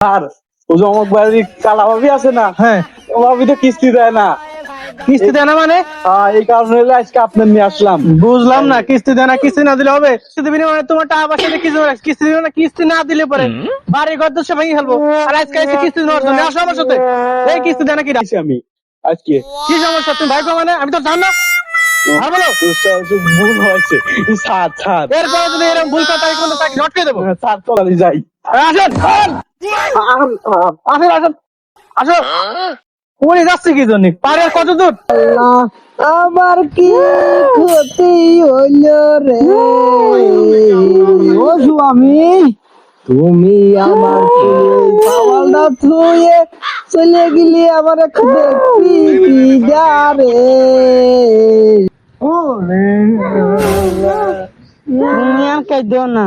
আর ও যে অমক বাড়ির কালা ভাবি আছে না হ্যাঁ। ও ভাবি তো কিস্তি দেয় না। কিস্তি দেয় না মানে? হ্যাঁ, এই কারণে হলো আজকে আপনার নিয়ে আসলাম। বুঝলাম না কিস্তি দেয় না কিস্তি না দিলে হবে। কিস্তি দিবি মানে তোমার টাকা পয়সা দিয়ে কিস্তি দেবে কিস্তি দিবে না কিস্তি না দিলে পরে বাড়ি ঘর তো সে ভেঙে ফেলব। আর আজকে এসে কিস্তি দেওয়ার জন্য আসো আমার সাথে। এই কিস্তি দেয় না কি আমি? আজকে? কি সমস্যা? তুমি ভাই মানে? আমি তো জান না। আর বলো। ভুল হয়েছে এরপরে যদি এরকম ভুল কথা তাকে লটকে দেবো। ছাড় চলালি যাই। আসেন। আসেন আসেন আসো উনি যাচ্ছে কি জন্য পারে কত দূর? আমার কি ক্ষতি হইল রে? ও স্বামী। তুমি আমার পাওয়ালটা থুয়ে চলে গেলি আমার দেখবি কি যারে ও রে তুমি আর কাঁদো না।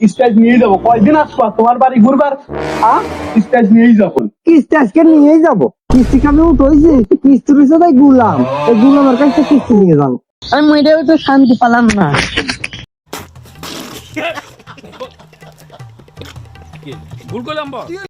স্টেজ নিয়ে যাব। কয়দিন আসব তোমার বাড়ি ঘুরবার? হ্যাঁ? স্টেজ নিয়েই যাব। স্টেজকে নিয়েই যাব। কিস্তি কামে উঠেছি কিস্তি রয়েছে তাই গুলাম। এই গুলামের কাছে কিস্তি নিয়ে যাব আমি মেয়েটাও তো শান্তি পালাম না।